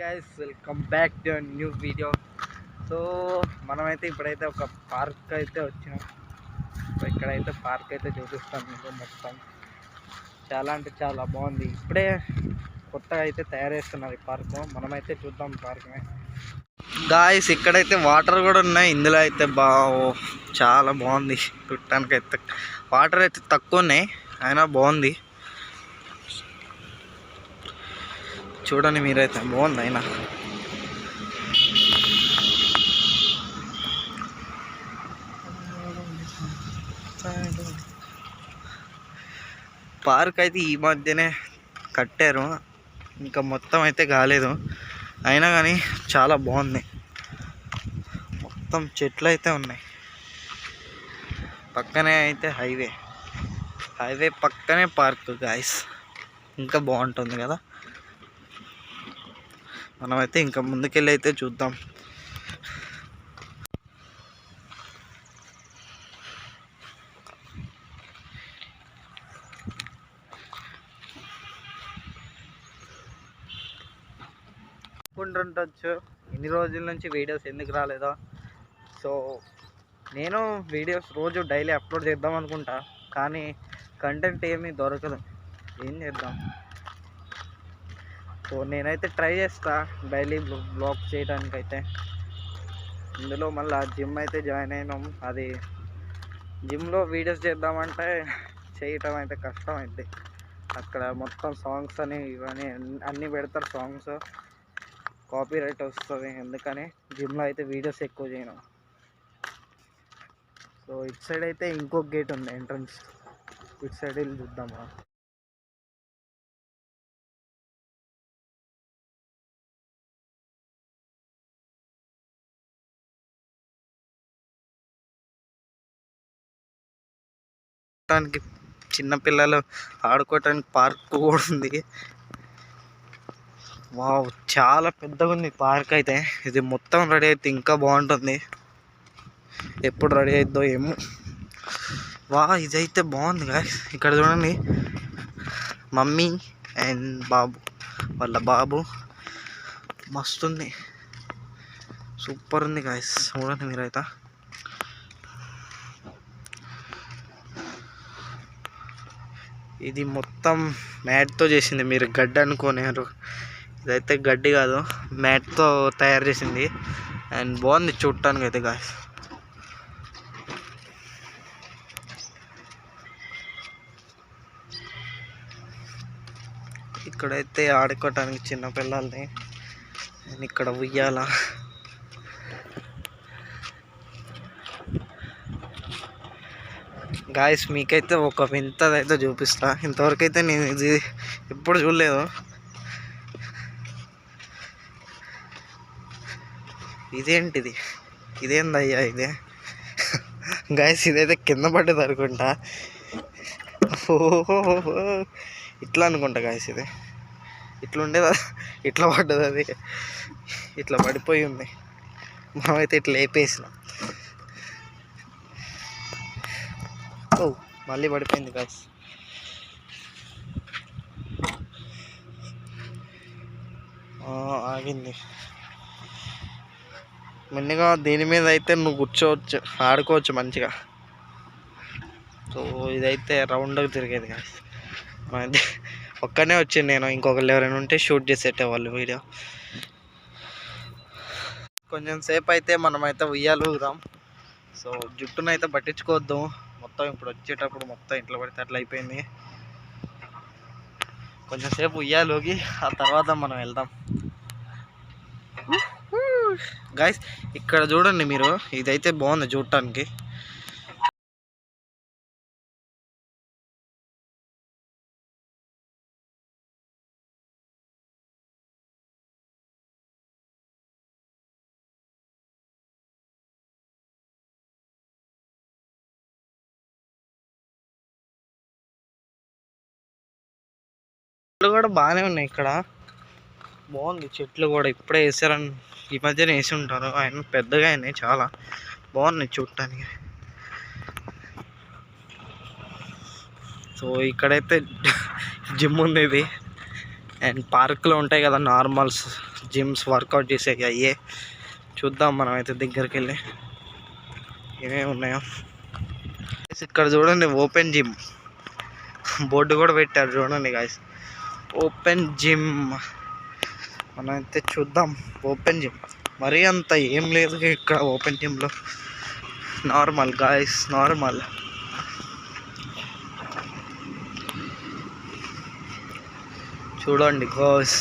Guys welcome back to new video so మనమైతే ఇప్పుడైతే ఒక పార్క్ అయితే వచ్చినాం. సో ఇక్కడైతే పార్క్ అయితే చూపిస్తాం మీకు మొత్తం. చాలా అంటే చాలా బాగుంది. ఇప్పుడే కొత్తగా అయితే తయారు చేస్తున్నారు ఈ పార్క్ మనమైతే చూద్దాం పార్క్ని గాయస్ ఇక్కడైతే వాటర్ కూడా ఉన్నాయి. ఇందులో అయితే బా చాలా బాగుంది. చూడటానికి అయితే వాటర్ అయితే తక్కువ ఉన్నాయి. అయినా బాగుంది. చూడండి మీరైతే. బాగుంది అయినా? పార్క్ అయితే ఈ మధ్యనే కట్టారు. ఇంకా మొత్తం అయితే కాలేదు. అయినా కానీ చాలా బాగుంది. మొత్తం చెట్లు అయితే ఉన్నాయి. పక్కనే అయితే హైవే. హైవే పక్కనే పార్క్ గాయస్. ఇంకా బాగుంటుంది కదా? మనమైతే ఇంకా ముందుకెళ్ళి అయితే చూద్దాం. అనుకుంటుండొచ్చు. ఇన్ని రోజుల నుంచి వీడియోస్ ఎందుకు రాలేదో. సో నేను వీడియోస్ రోజు డైలీ అప్లోడ్ చేద్దాం అనుకుంటా. కానీ కంటెంట్ ఏమీ దొరకదు. ఏం చేద్దాం? సో నేనైతే ట్రై చేస్తా డైలీ బ్లాగ్ చేయడానికి అయితే ఇందులో మళ్ళీ జిమ్ అయితే జాయిన్ అయినాం. అది జిమ్లో వీడియోస్ చేద్దామంటే చేయటం అయితే కష్టం అయింది అక్కడ మొత్తం సాంగ్స్ అని ఇవన్నీ అన్ని- అన్నీ పెడతారు సాంగ్స్. కాపీ రైట్ వస్తుంది ఎందుకని జిమ్లో అయితే వీడియోస్ ఎక్కువ చేయను. సో ఇటు సైడ్ అయితే ఇంకొక గేట్ ఉంది ఎంట్రన్స్. ఇటు సైడ్ వెళ్ళి చూద్దామా చూడటానికి చిన్నపిల్లలు ఆడుకోవటానికి పార్క్ కూడా ఉంది. వావ్ చాలా పెద్దగా ఉంది పార్క్ అయితే. ఇది మొత్తం రెడీ అయితే ఇంకా బాగుంటుంది. ఎప్పుడు రెడీ అవుద్దో ఏమో. వా ఇదైతే బాగుంది కదా ఇక్కడ చూడండి. మమ్మీ అండ్ బాబు వాళ్ళ బాబు మస్తుంది సూపర్ ఉంది గాయస్ చూడండి మీరైతే. ఇది మొత్తం మ్యాట్తో చేసింది. మీరు గడ్డి అనుకోనేరు. ఇదైతే గడ్డి కాదు మ్యాట్తో తయారు చేసింది. అండ్ బాగుంది చూడటానికి అయితే గాయస్ ఇక్కడైతే ఆడుకోవటానికి చిన్న పిల్లల్ని అండ్ ఇక్కడ ఉయ్యాల. గాయస్ మీకైతే ఒక వింతదైతే చూపిస్తా. ఇంతవరకు అయితే నేను ఇది ఎప్పుడు చూడలేదు. ఇదేంటిది? ఇదేందయ్యా ఇదే? గాయస్ ఇదైతే కింద పడ్డది అనుకుంటా. ఓహో ఇట్లా అనుకుంటా గాయస్ ఇది. ఇట్లా ఉండేది? ఇట్లా పడ్డది అది. ఇట్లా పడిపోయి ఉంది. మనమైతే ఇట్లా లేపేసినాం. ఓ మళ్ళీ పడిపోయింది గాయస్ ఆగింది. మెల్లగా దీని మీద అయితే నువ్వు కూర్చోవచ్చు ఆడుకోవచ్చు మంచిగా. సో ఇదైతే రౌండ్గా తిరిగేది గాయస్ మనది ఒక్కనే వచ్చింది నేను ఇంకొకరు ఎవరైనా ఉంటే షూట్ చేసేటేవాళ్ళు వీడియో కొంచెం సేపు అయితే మనమైతే ఉయ్యాలుగుదాం సో జుట్టునైతే పట్టించుకోవద్దు. మొత్తం ఇప్పుడు వచ్చేటప్పుడు మొత్తం ఇంట్లో పడితే అట్లా అయిపోయింది. కొంచెం సేపు ఉయ్యాలోగి ఆ తర్వాత మనం వెళ్దాం. గాయస్ ఇక్కడ చూడండి మీరు ఇదైతే బాగుంది చూడటానికి. చెట్లు కూడా బాగానే ఉన్నాయి ఇక్కడ. బాగుంది. చెట్లు కూడా ఇప్పుడే వేసారని ఈ మధ్యన వేసి ఉంటారు. ఆయన పెద్దగా అయినాయి చాలా. బాగున్నాయి చూడటానికి సో ఇక్కడైతే జిమ్ ఉంది ఇది అండ్ పార్క్లో ఉంటాయి కదా నార్మల్స్ జిమ్స్ వర్కౌట్ చేసే అయ్యే. చూద్దాం మనం అయితే దగ్గరికి వెళ్ళి ఏమేమి ఉన్నాయో. ఇక్కడ చూడండి ఓపెన్ జిమ్ బోర్డు కూడా పెట్టారు చూడండి గాయస్ ఓపెన్ జిమ్. మనం అయితే చూద్దాం. Open gym. మరీ అంత ఏం లేదు ఇక్కడ ఓపెన్ జిమ్లో నార్మల్ గాయస్ నార్మల్. చూడండి గాయస్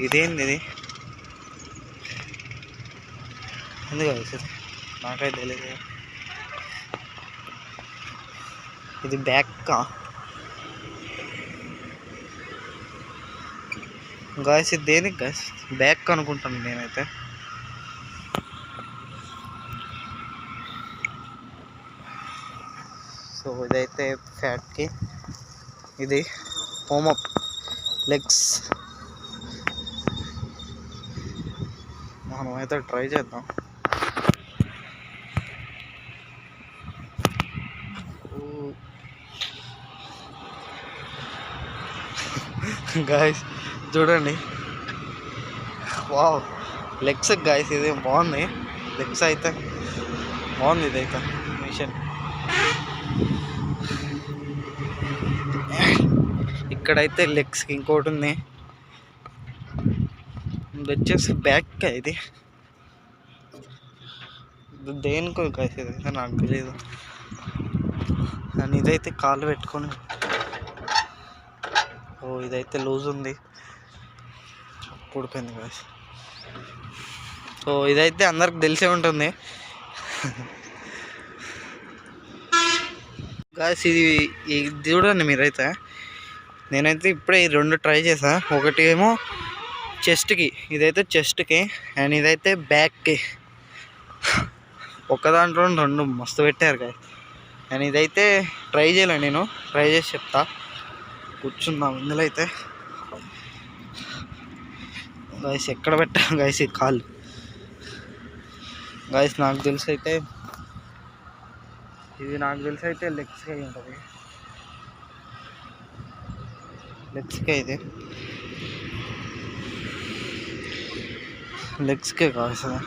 ఇదేంది ఇది? ఎందుకు నాకైతే తెలియదు ఇది బ్యాక్ గాయస్ ఇది దేనికి గాయస్ బ్యాక్ అనుకుంటాను నేనైతే. సో ఇదైతే ఫ్యాట్కి ఇది హోమప్ లెగ్స్ మనం అయితే ట్రై చేద్దాం. గాయస్ చూడండి. వావ్ లెగ్స్ గాయస్ ఇది బాగుంది. లెగ్స్ అయితే బాగుంది ఇదైతే. మిషన్ ఇక్కడైతే లెగ్స్కి ఇంకోటి ఉంది. ఇది వచ్చేసి బ్యాక్ ఇది. దేనికో కాసేది నాకు తెలియదు అని ఇదైతే కాలు పెట్టుకొని ఓ ఇదైతే లూజ్ ఉంది. ఊడిపోయింది గాయస్ సో ఇదైతే అందరికి తెలిసే ఉంటుంది. గాయస్ ఇది ఇది చూడండి మీరైతే. నేనైతే ఇప్పుడే ఈ రెండు ట్రై చేసా ఒకటి ఏమో చెస్ట్కి ఇదైతే చెస్ట్కి అండ్ ఇదైతే బ్యాక్కి ఒక దాంట్లో రెండు మస్తు పెట్టారు గాయ అండ్ ఇదైతే ట్రై చేయలే నేను. ట్రై చేసి చెప్తా. కూర్చున్నాం. ఇందులో అయితే గైస్ ఎక్కడ పెట్టాం గైస్ ఈ కాళ్ళు. గైస్ నాకు తెలిసి అయితే ఇది నాకు తెలిసి అయితే లెగ్స్కి అయి ఉంటుంది. లెగ్స్కే ఇది లెగ్స్కే కాదు సార్.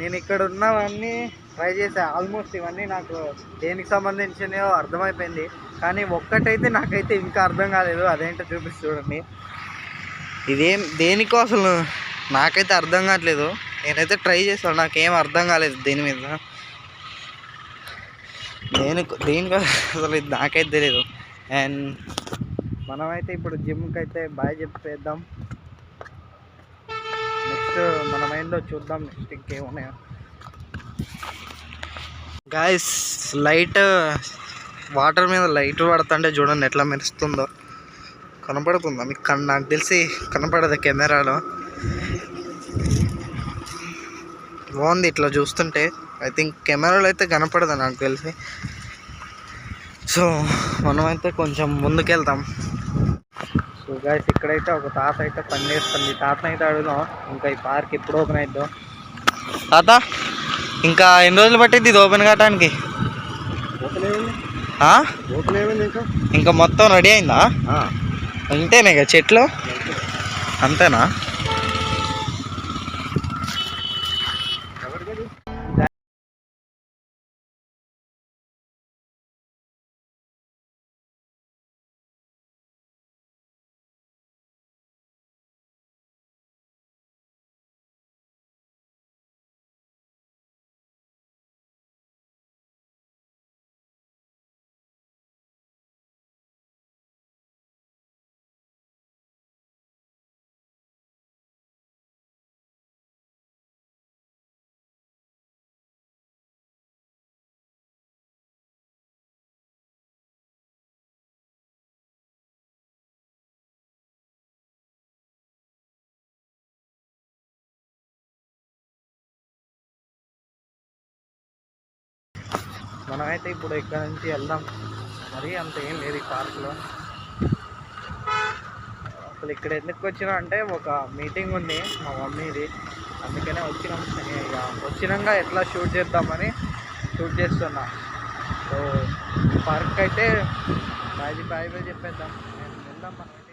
నేను ఇక్కడ ఉన్నవన్నీ ట్రై చేసా. ఆల్మోస్ట్ ఇవన్నీ నాకు దేనికి సంబంధించినవో అర్థమైపోయింది. కానీ ఒక్కటైతే నాకైతే ఇంకా అర్థం కాలేదు. అదేంటో చూపిస్తూ చూడండి. ఇదేం దేనికో అసలు నాకైతే అర్థం కావట్లేదు. నేనైతే ట్రై చేస్తాను నాకేం అర్థం కాలేదు దీని మీద. దేనికి దేనికో అసలు ఇది నాకైతే తెలియదు అండ్ మనమైతే ఇప్పుడు జిమ్కి అయితే బాయ్ చెప్పేద్దాం. మనమైందో చూద్దాం నెక్స్ట్ ఇంకేమున్నాయో. గాయస్ లైట్ వాటర్ మీద లైట్ పడుతుంటే చూడండి ఎట్లా మెరుస్తుందో. కనపడుతుందా? మీకు నాకు తెలిసి కనపడదు కెమెరాలో. బాగుంది ఇట్లా చూస్తుంటే. ఐ థింక్ కెమెరాలో అయితే కనపడదు నాకు తెలిసి. సో మనమైతే కొంచెం ముందుకెళ్తాం. సో గాయస్ ఇక్కడైతే ఒక తాత అయితే పని చేస్తుంది తాతను అయితే అడుగుదాం. ఇంకా ఈ పార్క్ ఎప్పుడు ఓపెన్ అవుతుందో తాత ఇంకా ఎన్ని రోజులు పట్టింది ఇది ఓపెన్ కావడానికి? ఇంకా. మొత్తం రెడీ అయిందా? అంతేనా ఇక చెట్లు? అంతేనా? మనమైతే ఇప్పుడు ఇక్కడ నుంచి వెళ్దాం. మరీ అంత ఏం లేదు ఈ పార్క్లో. అసలు ఇక్కడ ఎందుకు వచ్చినా అంటే ఒక మీటింగ్ ఉంది మా మమ్మీది. అందుకనే వచ్చినాం. ఇక వచ్చినాక ఎట్లా షూట్ చేద్దామని షూట్ చేస్తున్నా. సో పార్క్ అయితే బాయ్ బాయ్ బాయ్ చెప్పేద్దాం. నేను వెళ్దాం. మనం